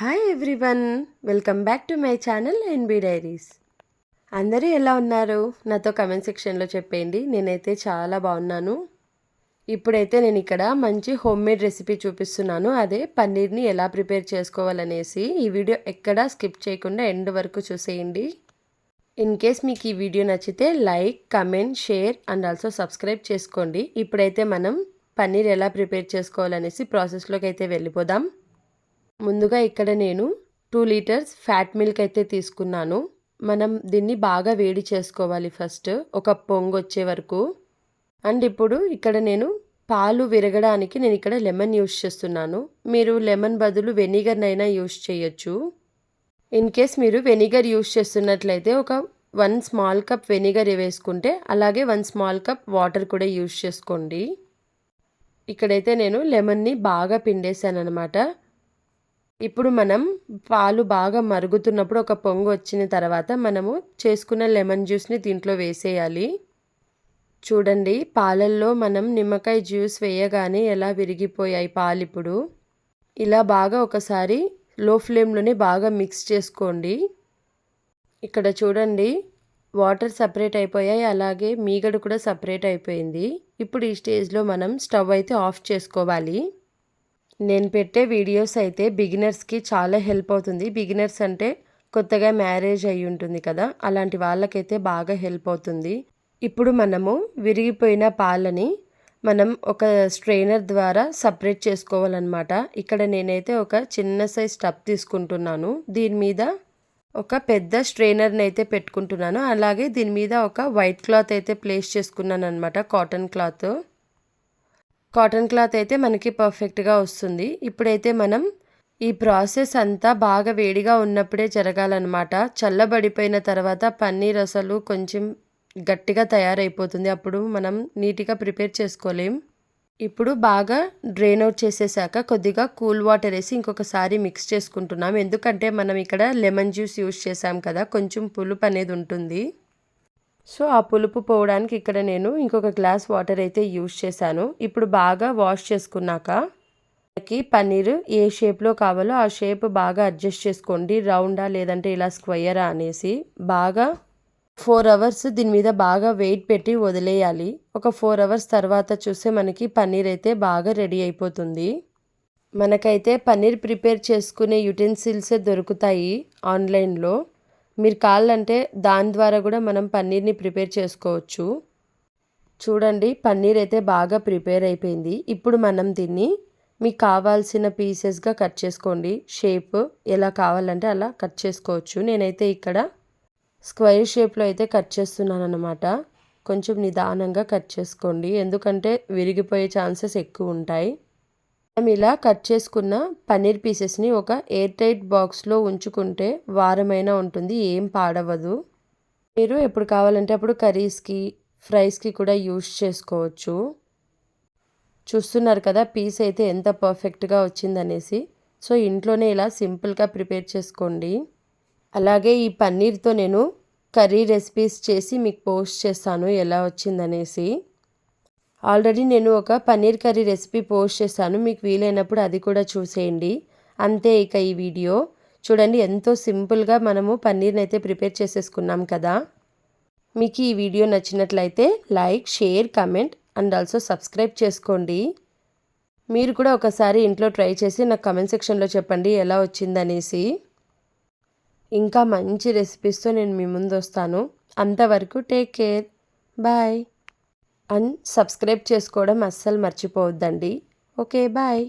Hi everyone welcome back to my channel NB diaries అందరూ ఎలా ఉన్నారు? నాతో కమెంట్ సెక్షన్లో చెప్పేయండి. నేనైతే చాలా బాగున్నాను. ఇప్పుడైతే నేను ఇక్కడ మంచి హోమ్ మేడ్ రెసిపీ చూపిస్తున్నాను. అదే పన్నీర్ని ఎలా ప్రిపేర్ చేసుకోవాలనేసి ఈ వీడియో ఎక్కడా స్కిప్ చేయకుండా ఎండ్ వరకు చూసేయండి. ఇన్ కేస్ మీకు ఈ వీడియో నచ్చితే like comment share and also subscribe చేసుకోండి. ఇప్పుడైతే మనం పన్నీర్ ఎలా ప్రిపేర్ చేసుకోవాలనేసి ప్రాసెస్లోకి అయితే వెళ్ళిపోదాం. ముందుగా ఇక్కడ నేను టూ లీటర్స్ ఫ్యాట్ మిల్క్ అయితే తీసుకున్నాను. మనం దీన్ని బాగా వేడి చేసుకోవాలి ఫస్ట్ ఒక పొంగు వచ్చే వరకు. అండ్ ఇప్పుడు ఇక్కడ నేను పాలు విరగడానికి నేను ఇక్కడ లెమన్ యూస్ చేస్తున్నాను. మీరు లెమన్ బదులు వెనిగర్నైనా యూస్ చేయొచ్చు. ఇన్ కేస్ మీరు వెనిగర్ యూస్ చేస్తున్నట్లయితే ఒక వన్ స్మాల్ కప్ వెనిగర్ వేసుకుంటే అలాగే వన్ స్మాల్ కప్ వాటర్ కూడా యూస్ చేసుకోండి. ఇక్కడైతే నేను లెమన్ని బాగా పిండేశాను అనమాట ఇప్పుడు మనం పాలు బాగా మరుగుతున్నప్పుడు ఒక పొంగు వచ్చిన తర్వాత మనము చేసుకున్న లెమన్ జ్యూస్ని దీంట్లో వేసేయాలి. చూడండి పాలల్లో మనం నిమ్మకాయ జ్యూస్ వేయగానే ఎలా విరిగిపోయాయి పాలు ఇప్పుడు. ఇలా బాగా ఒకసారి లో ఫ్లేమ్లోనే బాగా మిక్స్ చేసుకోండి. ఇక్కడ చూడండి వాటర్ సపరేట్ అయిపోయాయి అలాగే మీగడ కూడా సపరేట్ అయిపోయింది. ఇప్పుడు ఈ స్టేజ్లో మనం స్టవ్ అయితే ఆఫ్ చేసుకోవాలి. నేను పెట్టే వీడియోస్ అయితే బిగినర్స్కి చాలా హెల్ప్ అవుతుంది. బిగినర్స్ అంటే కొత్తగా మ్యారేజ్ అయి ఉంటుంది కదా అలాంటి వాళ్ళకైతే బాగా హెల్ప్ అవుతుంది. ఇప్పుడు మనము విరిగిపోయిన పాలని మనం ఒక స్ట్రైనర్ ద్వారా సపరేట్ చేసుకోవాలన్నమాట. ఇక్కడ నేనైతే ఒక చిన్న సైజ్ టప్ తీసుకుంటున్నాను. దీని మీద ఒక పెద్ద స్ట్రైనర్ని అయితే పెట్టుకుంటున్నాను. అలాగే దీని మీద ఒక వైట్ క్లాత్ అయితే ప్లేస్ చేసుకున్నాను అనమాట కాటన్ క్లాత్ కాటన్ క్లాత్ అయితే మనకి పర్ఫెక్ట్గా వస్తుంది. ఇప్పుడైతే మనం ఈ ప్రాసెస్ అంతా బాగా వేడిగా ఉన్నప్పుడే జరగాలన్నమాట. చల్లబడిపోయిన తర్వాత పన్నీర్ అసలు కొంచెం గట్టిగా తయారైపోతుంది. అప్పుడు మనం నీట్గా ప్రిపేర్ చేసుకోలేం. ఇప్పుడు బాగా డ్రైన్ అవుట్ చేసేసాక కొద్దిగా కూల్ వాటర్ వేసి ఇంకొకసారి మిక్స్ చేసుకుంటున్నాం. ఎందుకంటే మనం ఇక్కడ లెమన్ జ్యూస్ యూస్ చేసాం కదా కొంచెం పులుపు అనేది ఉంటుంది. సో ఆ పులుపు పోవడానికి ఇక్కడ నేను ఇంకొక గ్లాస్ వాటర్ అయితే యూజ్ చేశాను. ఇప్పుడు బాగా వాష్ చేసుకున్నాక మనకి పన్నీర్ ఏ షేప్లో కావాలో ఆ షేప్ బాగా అడ్జస్ట్ చేసుకోండి. రౌండా లేదంటే ఇలా స్క్వయరా అనేసి బాగా ఫోర్ అవర్స్ దీని మీద బాగా వెయిట్ పెట్టి వదిలేయాలి. ఒక ఫోర్ అవర్స్ తర్వాత చూస్తే మనకి పన్నీర్ అయితే బాగా రెడీ అయిపోతుంది. మనకైతే పన్నీర్ ప్రిపేర్ చేసుకునే యుటెన్సిల్సే దొరుకుతాయి ఆన్లైన్లో. మీరు కావాలంటే దాని ద్వారా కూడా మనం పన్నీర్ని ప్రిపేర్ చేసుకోవచ్చు. చూడండి పన్నీర్ అయితే బాగా ప్రిపేర్ అయిపోయింది. ఇప్పుడు మనం దీన్ని మీకు కావాల్సిన పీసెస్గా కట్ చేసుకోండి. షేప్ ఎలా కావాలంటే అలా కట్ చేసుకోవచ్చు. నేనైతే ఇక్కడ స్క్వైర్ షేప్లో అయితే కట్ చేస్తున్నాను అనమాట కొంచెం నిదానంగా కట్ చేసుకోండి. ఎందుకంటే విరిగిపోయే ఛాన్సెస్ ఎక్కువ ఉంటాయి. మనం ఇలా కట్ చేసుకున్న పన్నీర్ పీసెస్ని ఒక ఎయిర్ టైట్ బాక్స్లో ఉంచుకుంటే వారమైనా ఉంటుంది ఏం పాడవదు మీరు ఎప్పుడు కావాలంటే అప్పుడు కర్రీస్కి ఫ్రైస్కి కూడా యూస్ చేసుకోవచ్చు. చూస్తున్నారు కదా పీస్ అయితే ఎంత పర్ఫెక్ట్గా వచ్చిందనేసి. సో ఇంట్లోనే ఇలా సింపుల్గా ప్రిపేర్ చేసుకోండి. అలాగే ఈ పన్నీర్తో నేను కర్రీ రెసిపీస్ చేసి మీకు పోస్ట్ చేస్తాను ఎలా వచ్చిందనేసి. ఆల్రెడీ నేను ఒక పన్నీర్ కర్రీ రెసిపీ పోస్ట్ చేశాను. మీకు వీలైనప్పుడు అది కూడా చూసేయండి. అంతే ఇక ఈ వీడియో. చూడండి ఎంతో సింపుల్గా మనము పన్నీర్ని అయితే ప్రిపేర్ చేసేసుకున్నాం కదా. మీకు ఈ వీడియో నచ్చినట్లయితే like share comment and also subscribe చేసుకోండి. మీరు కూడా ఒకసారి ఇంట్లో ట్రై చేసి నాకు కమెంట్ సెక్షన్లో చెప్పండి ఎలా వచ్చిందనేసి. ఇంకా మంచి రెసిపీస్తో నేను మీ ముందు వస్తాను. అంతవరకు take care. Bye. And subscribe చేసుకోవడం అస్సలు మర్చిపోవద్దండి. Okay bye.